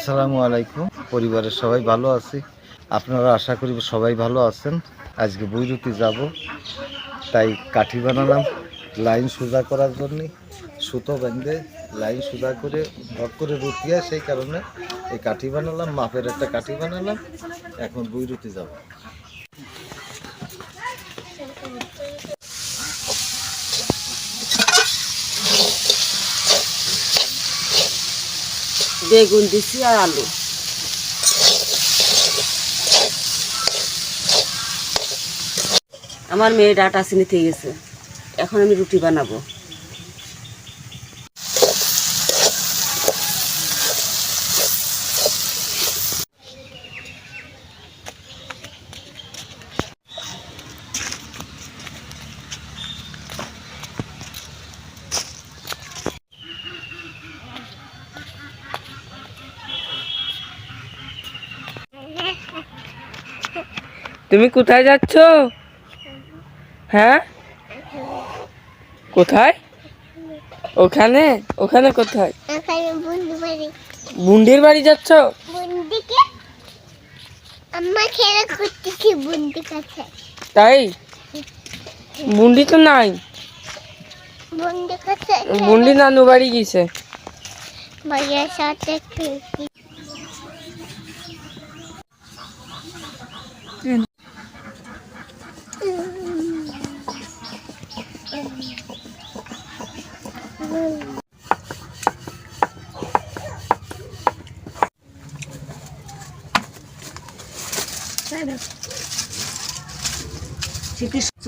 আসসালামু আলাইকুম। পরিবারের সবাই ভালো আছি। আপনারা আশা করি সবাই ভালো আছেন। আজকে বৈরুতি যাব। তাই কাঠি বানালাম লাইন সোজা করার জন্যে। সুতো বেঁধে লাইন সোজা করে ভর করে রুটিয়া সেই কারণে এই কাঠি বানালাম, মাপের একটা কাঠি বানালাম। এখন বৈরুতি যাব। বেগুন দিছি আর আলু। আমার মেয়ে ডাটা চিনি থেকে গেছে। এখন আমি রুটি বানাবো। তুমি কোথায় যাচ্ছ? হ্যাঁ? কোথায়? ওখানে? ওখানে কোথায়? বুন্ডির বাড়ি। যাচ্ছ? বন্ধুকে খেলা করতেছি বন্ধু কাছে। তাই? বুন্ডি তো নাই। কাছে বুন্ডি নানু বাড়ি গেছে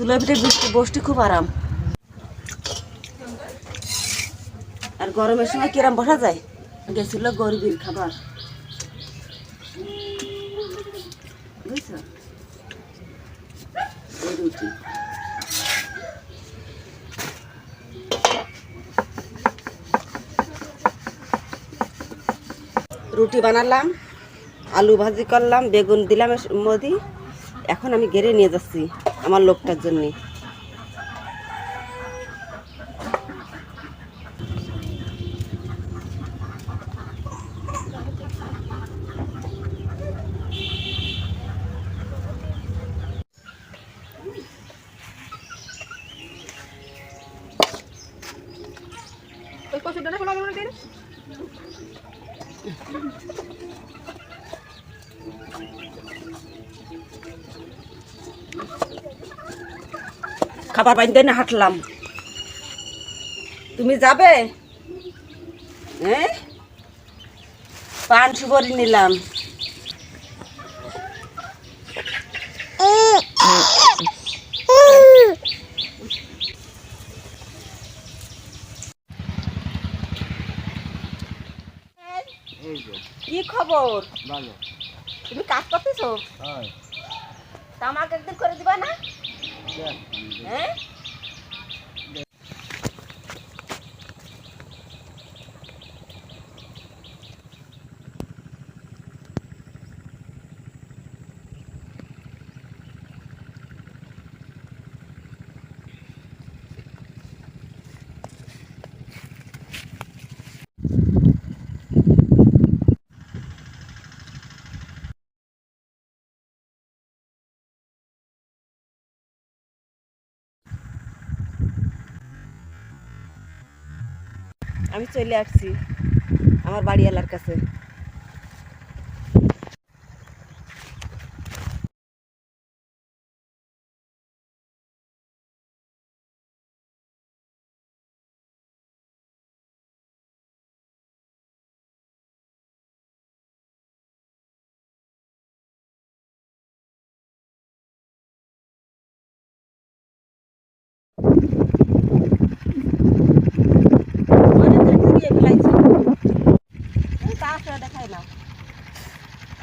চুলের ভিতরে বৃষ্টি বসতে খুব আরাম। আর গরমের সময় কিরাম বসা যায়? গেছিল গরিবের খাবার। রুটি। রুটি বানালাম, আলু ভাজি করলাম, বেগুন দিলাম মধ্যে এখন আমি গেড়ে নিয়ে যাচ্ছি আমার লোকটার জন্য। খাবার বাইন্দে না হাঁটলাম। তুমি যাবে? হ্যাঁ পান সুবরি নিলাম। কি খবর? ভালো। তুমি কাজ করতেছো? আমাকে একদিন করে দিবা না? হ্যাঁ আমি চলে আসছি আমার বাড়িওয়ালার কাছে। অনেক দূর থেকে ফেলাইছি তুমি তা আসলে দেখাই না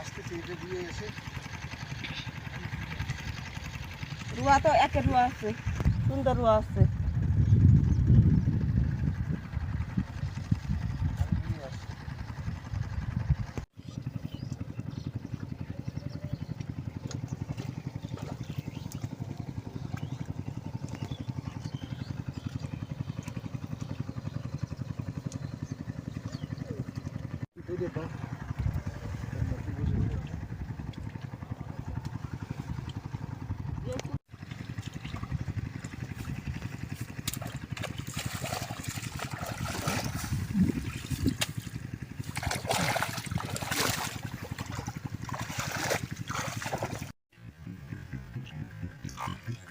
আজকে তিনটে দিয়ে এসে রুয়া তো একে রুয়া আছে সুন্দর রুয়া আছে। Mm-hmm.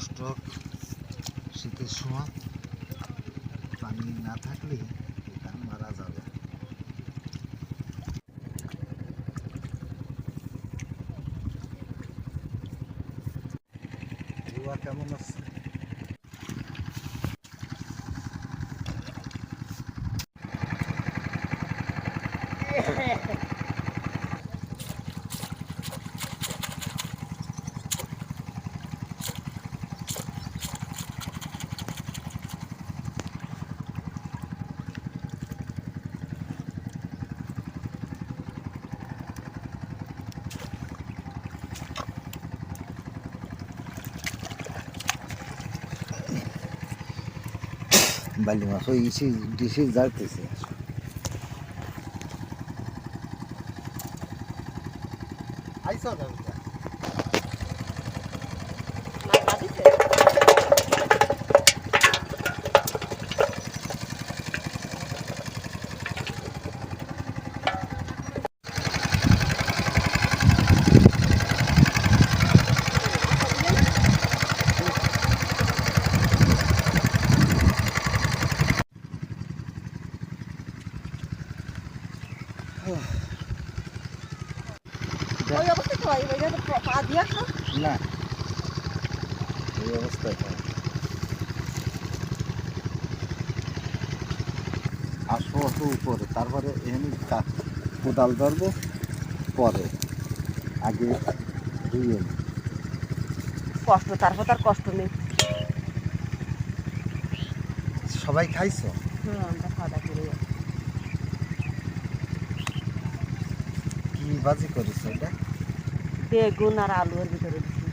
কষ্ট শীতের সময় পানি না থাকলে ধান মারা যাবে। কেমন আছে? বালি মাছ ওই ইসি ডিসি যাইতেছে আইসা না অবস্থা তো, এই তো পা দিয়া খা। না। এই অবস্থায় তো। আসব উপরে তারপরে এমনি কোদাল ধরবো পরে। আগে ধুয়ে কষ্ট তারপর তার কষ্ট নেই। সবাই খাইছো? আমরা খাওয়া দাওয়া করে কি বাজি করেছ এটা? বেগুন আর আলুর ভিতরে দিছি।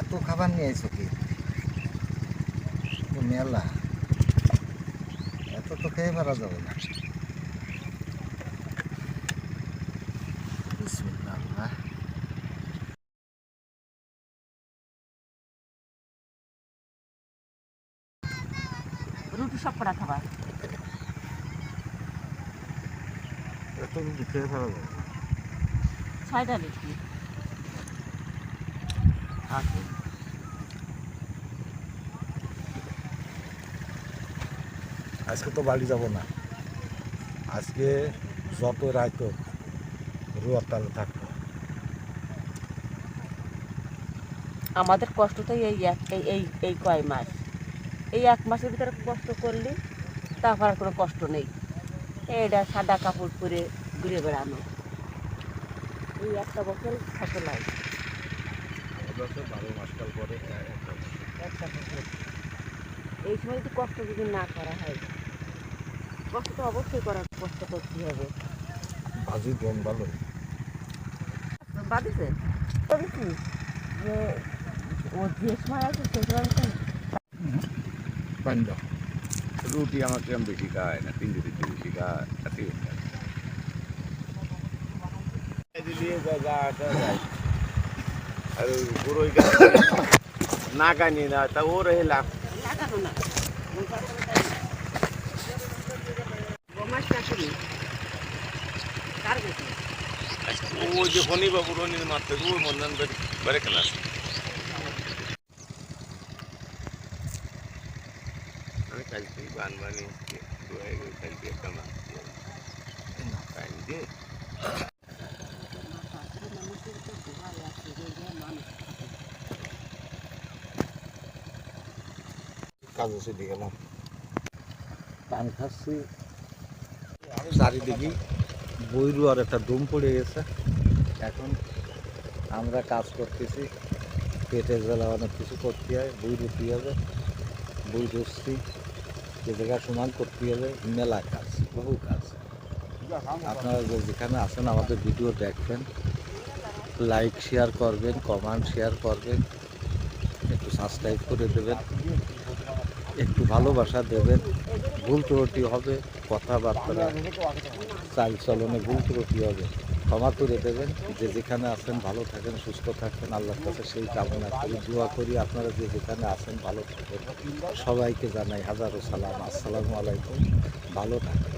এত খাবার নিয়ে আইছো কি? মেলা। এত তো খেয়ে পারা যাবে না। বিসমিল্লাহ। রুটি সব করা খাবার। ছয়টা রুটি। থাকে আজকে তো বাড়ি যাব না। আজকে যত রাত হোক, রুয়ার তালে থাকব। আমাদের কষ্টটাই এই এক এই এই এই কয় মাস। এই এক মাসের ভিতরে কষ্ট করলে তারপর আর কোনো কষ্ট নেই। এটা সাদা কাপড় পরে ঘুরে বেড়ানো। এই একটা বছর সফল হয় বারো মাসকাল পরে এই সময় যদি কষ্ট যদি না করা হয় কষ্ট তো অবশ্যই করার কষ্ট করতে হবে। ভাজি দম ভালো। বাদিছে তবে কি? যে ও যে সময় আছে সে সময় তো রুটি আমার কিরম বেশি খায় না তিন যদি বেশি খায় দিলিয়ে যা যা যা যায় আর ওই বুড়োই গাছ না তা ও বেশি ও যে ফনি বা বুড়োনি মারতে ও মন্দন বেড়ে খেলা আমি কালকে বান বানি কালকে একটা মাছ দিয়ে কাজে চলে গেলাম পান খাচ্ছি। চারিদিকে বইরু আর একটা দম পড়ে গেছে। এখন আমরা কাজ করতেছি পেটের বেলা অনেক কিছু করতে হয় বই রুটি হবে বই রসছি যে জায়গা সমান করতে হবে মেলা কাজ বহু কাজ। আপনারা যে যেখানে আছেন আমাদের ভিডিও দেখবেন লাইক শেয়ার করবেন কমেন্ট শেয়ার করবেন একটু সাবস্ক্রাইব করে দেবেন। একটু ভালোবাসা দেবেন ভুল ত্রুটি হবে, কথাবার্তা চাল চলনে ভুল ত্রুটি হবে, ক্ষমা করে দেবেন। যে যেখানে আছেন, ভালো থাকেন, সুস্থ থাকেন আল্লাহর কাছে সেই কামনা করি, দোয়া করি, আপনারা যে যেখানে আছেন, ভালো থাকেন। সবাইকে জানাই হাজারো সালাম। আসসালামু আলাইকুম। ভালো থাকেন।